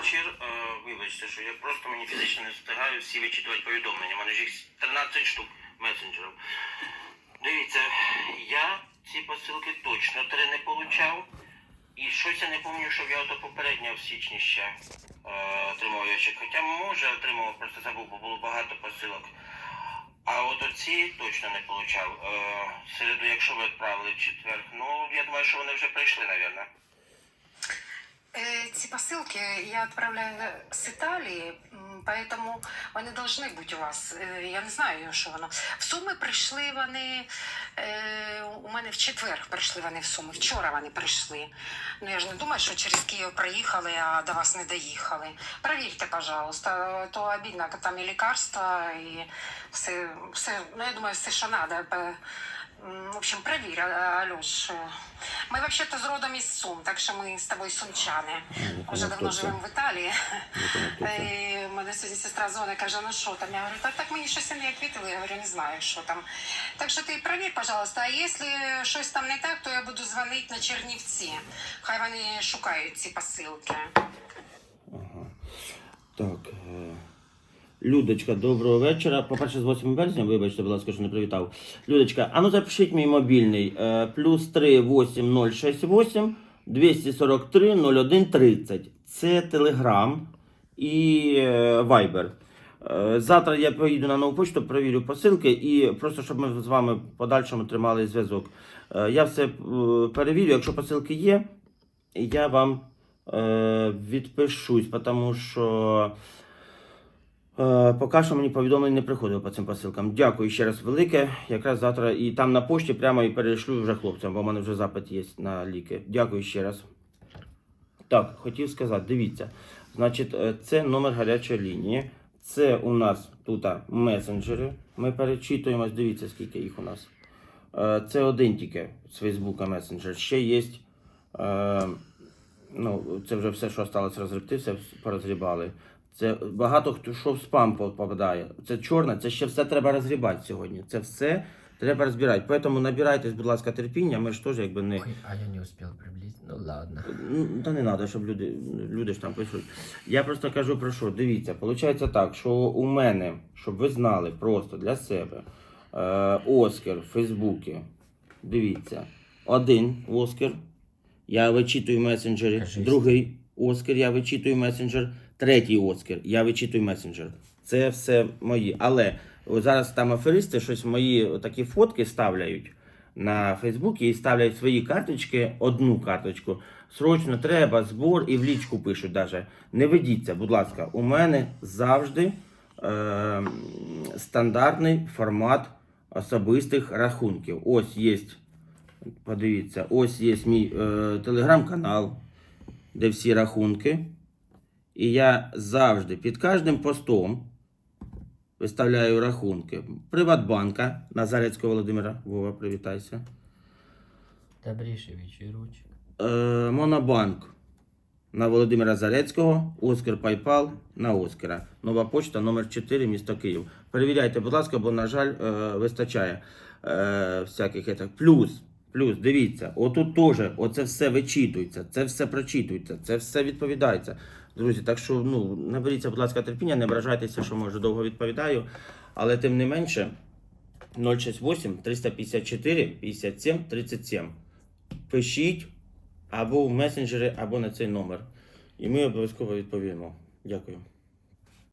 вечір. Е, Вибачте, що я просто мені фізично не встигаю всі вичитувати повідомлення. У мене ж їх 13 штук месенджерів. Дивіться, я ці посилки точно три не получав. І щось я не пам'ятаю, щоб я ото попередньо в січні ще е, отримав ящик. Хоча може отримав, просто забув, бо було багато посилок. А от оці точно не получав. Е, середу, якщо ви відправили четвер, ну я думаю, що вони вже прийшли, мабуть. Э, Эти посылки я отправляю с Италии, м, поэтому вони должны бути у вас. Е, Я не знаю, що воно. В Суми прийшли вони. е, У мене в четвер прийшли вони в Суми. Вчора вони прийшли. Ну я ж не думаю, що через Київ приїхали, а до вас не доїхали. Провірте, пожалуйста, то обідно, там і лікарства, і все, все, ну я думаю, все, що треба. В общем, проверь, а- Алёш. Мы вообще-то с родом из Сум, так что мы с тобой сумчани. Уже давно живемо в Італії. І в мене сьогодні сестра дзвонить, каже, ну що там? Я говорю, так, так мені щось не відповіли, я говорю, не знаю, що там. Так що ти провір, пожалуйста, а якщо щось там не так, то я буду дзвонити на Чернівці. Хай вони шукають ці посилки. Так. Людочка, доброго вечора. По-перше, з 8 березня, вибачте, будь ласка, що не привітав. Людочка, а ну запишіть мій мобільний. е, Плюс 3 8068 243 01 30. Це Телеграм і е, Viber. Е, Завтра я поїду на нову почту, перевірю посилки і просто щоб ми з вами подальшому тримали зв'язок. Я все перевірю, якщо посилки є, я вам відпишусь, тому що поки що мені повідомлень не приходило по цим посилкам. Дякую ще раз велике. Якраз завтра і там на пошті прямо і перейшлю вже хлопцям, бо в мене вже запит є на ліки. Дякую ще раз. Так, хотів сказати, дивіться. Значить, е, це номер гарячої лінії. Це у нас тут месенджери. Ми перечитуємо, дивіться, скільки їх у нас. Е, Це один тільки з Фейсбука месенджер. Ще є. Е, ну, це вже все, що сталося розгребти, все порозгрібали. Це багато хто що в спам по- попадає. Це чорне, це ще все треба розгрібати сьогодні. Це все треба розбирати. Тому набирайтесь, будь ласка, терпіння. Ми ж теж якби не. Ой, а я не успел приблизить. Ну ладно. Ну, Та не треба, щоб люди, люди ж там пишуть. Я просто кажу про що. Дивіться, виходить так, що у мене, щоб ви знали просто для себе, е, Оскар в Фейсбуці. Дивіться, один Оскар, я вичитую в месенджері, Кажись. другий Оскар, я вичитую в месенджер, третій Оскар, я вичитую месенджер. Це все мої. Але зараз там аферисти щось мої такі фотки ставляють на Фейсбуці і ставлять свої карточки, одну карточку. Срочно треба, збор і в лічку пишуть даже. Не ведіться, будь ласка, у мене завжди е, стандартний формат особистих рахунків. Ось є, подивіться, ось є мій е, телеграм-канал, де всі рахунки. І я завжди під кожним постом виставляю рахунки. Приватбанка Назарецького Володимира. Вова, привітайся. Добрейший вечерочек. Е, Монобанк на Володимира Зарецького, Оскар Пайпал на Оскара. Нова почта номер 4 місто Київ. Перевіряйте, будь ласка, бо, на жаль, е, вистачає е, всяких етак. Плюс, плюс, дивіться, отут теж оце все вичитується, це все прочитується, це все відповідається. Друзі, так що ну, наберіться, будь ласка, терпіння, не ображайтеся, що може довго відповідаю. Але тим не менше, 068 354 57 37. Пишіть або в месенджери, або на цей номер. І ми обов'язково відповімо. Дякую.